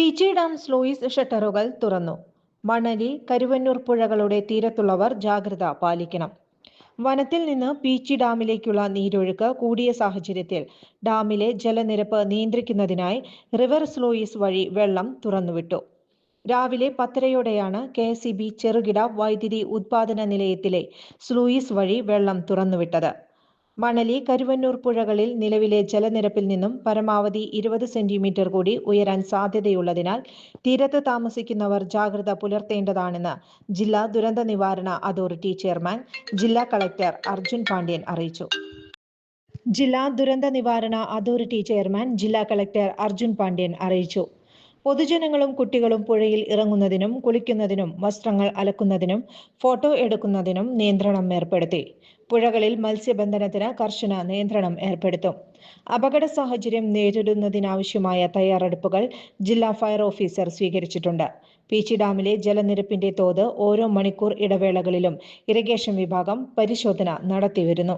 Peechi dam sluice ഷട്ടറുകൾ തുറന്നു. മണലി കരുവന്നൂർ പുഴകളുടെ തീരത്തുള്ളവർ ജാഗ്രത പാലിക്കണം. വനത്തിൽ നിന്ന് പീച്ചി ഡാമിലേക്കുള്ള നീരൊഴുക്ക് കൂടിയ സാഹചര്യത്തിൽ ഡാമിലെ ജലനിരപ്പ് നിയന്ത്രിക്കുന്നതിനായി റിവർ സ്ലോയിസ് വഴി വെള്ളം തുറന്നുവിട്ടു. രാവിലെ പത്തരയോടെയാണ് കെ എസ് ഇ ബി ചെറുകിട വൈദ്യുതി ഉത്പാദന നിലയത്തിലെ സ്ലൂയിസ് വഴി വെള്ളം തുറന്നുവിട്ടത്. മണലി കരുവന്നൂർ പുഴകളിൽ നിലവിലെ ജലനിരപ്പിൽ നിന്നും പരമാവധി ഇരുപത് സെന്റിമീറ്റർ കൂടി ഉയരാൻ സാധ്യതയുള്ളതിനാൽ തീരത്ത് താമസിക്കുന്നവർ ജാഗ്രത പുലർത്തേണ്ടതാണെന്ന് ജില്ലാ ദുരന്ത നിവാരണ അതോറിറ്റി ചെയർമാൻ ജില്ലാ കളക്ടർ അർജുൻ പാണ്ഡ്യൻ അറിയിച്ചു. ജില്ലാ ദുരന്ത നിവാരണ അതോറിറ്റി ചെയർമാൻ ജില്ലാ കളക്ടർ അർജുൻ പാണ്ഡ്യൻ അറിയിച്ചു. പൊതുജനങ്ങളും കുട്ടികളും പുഴയിൽ ഇറങ്ങുന്നതിനും കുളിക്കുന്നതിനും വസ്ത്രങ്ങൾ അലക്കുന്നതിനും ഫോട്ടോ എടുക്കുന്നതിനും നിയന്ത്രണം ഏർപ്പെടുത്തി. പുഴകളിൽ മത്സ്യബന്ധനത്തിന് കർശന നിയന്ത്രണം ഏർപ്പെടുത്തും. അപകട സാഹചര്യം നേരിടുന്നതിനാവശ്യമായ തയ്യാറെടുപ്പുകൾ ജില്ലാ ഫയർ ഓഫീസർ സ്വീകരിച്ചിട്ടുണ്ട്. പീച്ചി ഡാമിലെ ജലനിരപ്പിന്റെ തോത് ഓരോ മണിക്കൂർ ഇടവേളകളിലും ഇറിഗേഷൻ വിഭാഗം പരിശോധന നടത്തിവരുന്നു.